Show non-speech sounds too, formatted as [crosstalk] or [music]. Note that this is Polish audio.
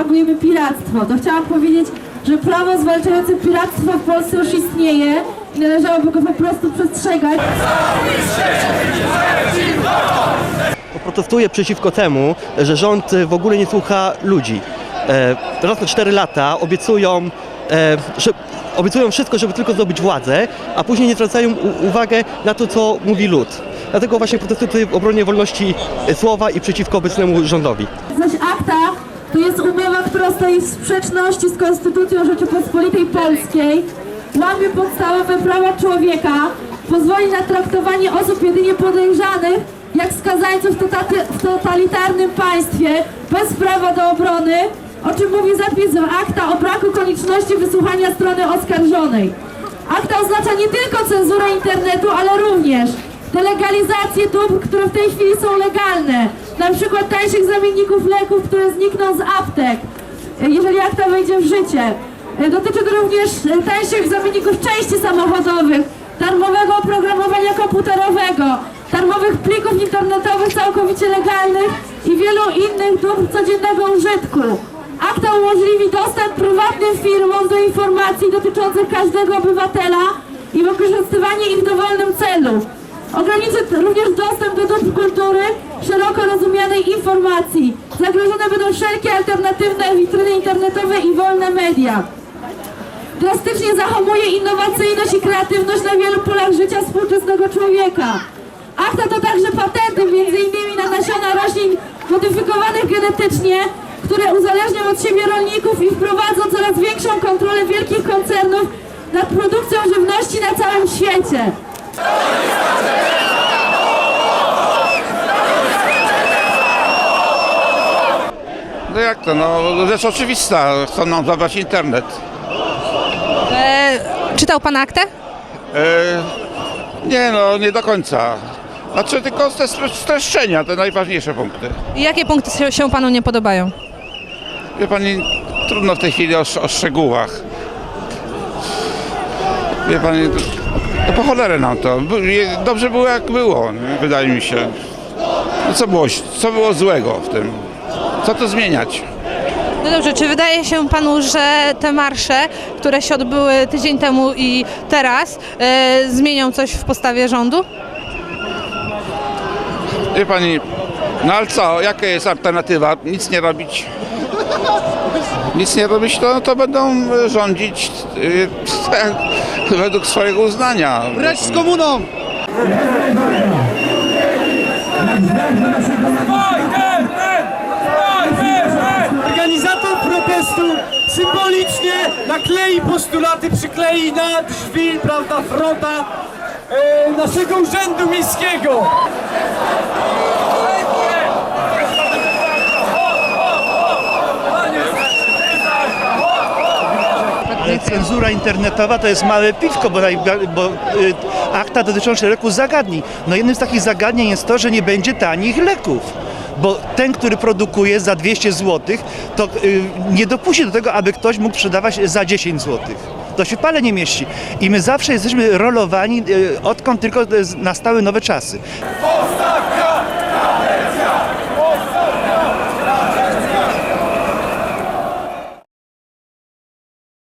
propagujemy piractwo. To chciałam powiedzieć, że prawo zwalczające piractwo w Polsce już istnieje i należałoby go po prostu przestrzegać. Protestuję przeciwko temu, że rząd w ogóle nie słucha ludzi. E, raz na 4 lata obiecują, e, że obiecują wszystko, żeby tylko zdobyć władzę, a później nie zwracają uwagę na to, co mówi lud. Dlatego właśnie protestuję w obronie wolności słowa i przeciwko obecnemu rządowi. Zaś akta to jest umowa, która stoi w sprzeczności z Konstytucją Rzeczypospolitej Polskiej, łamie podstawowe prawa człowieka, pozwoli na traktowanie osób jedynie podejrzanych jak skazańców w totalitarnym państwie bez prawa do obrony, o czym mówi zapis akta o braku konieczności wysłuchania strony oskarżonej. Akta oznacza nie tylko cenzurę internetu, ale również delegalizację dóbr, które w tej chwili są legalne. Na przykład tańszych zamienników leków, które znikną z aptek, jeżeli akta wejdzie w życie. Dotyczy to również tańszych zamienników części samochodowych, darmowego oprogramowania komputerowego, darmowych plików internetowych całkowicie legalnych i wielu innych dóbr codziennego użytku. Akta umożliwi dostęp prywatnym firmom do informacji dotyczących każdego obywatela i wykorzystywanie ich w dowolnym celu. Ograniczy również dostęp do dóbr kultury, szeroko rozumianej informacji. Zagrożone będą wszelkie alternatywne witryny internetowe i wolne media. Drastycznie zahamuje innowacyjność i kreatywność na wielu polach życia współczesnego człowieka. Akta to także patenty, m.in. na nasiona roślin modyfikowanych genetycznie, które uzależnią od siebie rolników i wprowadzą coraz większą kontrolę wielkich koncernów nad produkcją żywności na całym świecie. No jak to, no rzecz oczywista, chcą nam zabrać internet. E, czytał pan aktę? E, nie no, nie do końca. Znaczy tylko te stre- streszczenia, te najważniejsze punkty. I Jakie punkty się, się panu nie podobają? Wie pani, trudno w tej chwili o, sz- o szczegółach. Wie pani, to, to po cholerę nam to. By- je- Dobrze było jak było, nie? wydaje mi się. No co, było, co było złego w tym? Co to zmieniać? No dobrze, czy wydaje się panu, że te marsze, które się odbyły tydzień temu i teraz, e, zmienią coś w postawie rządu? Wie pani, no ale co, jaka jest alternatywa? Nic nie robić. Nic nie robić, to, to będą rządzić e, [laughs] według swojego uznania. Precz z komuną! Naklei postulaty, przyklei na drzwi, prawda, fronta e, naszego urzędu miejskiego. Cenzura internetowa to jest małe piwko, bo, bo y, akta dotyczą szeregu zagadnień. No jednym z takich zagadnień jest to, że nie będzie tanich leków. Bo ten, który produkuje za 200 zł, to y, nie dopuści do tego, aby ktoś mógł sprzedawać za 10 zł. To się pale nie mieści. I my zawsze jesteśmy rolowani, y, odkąd tylko y, nastały nowe czasy.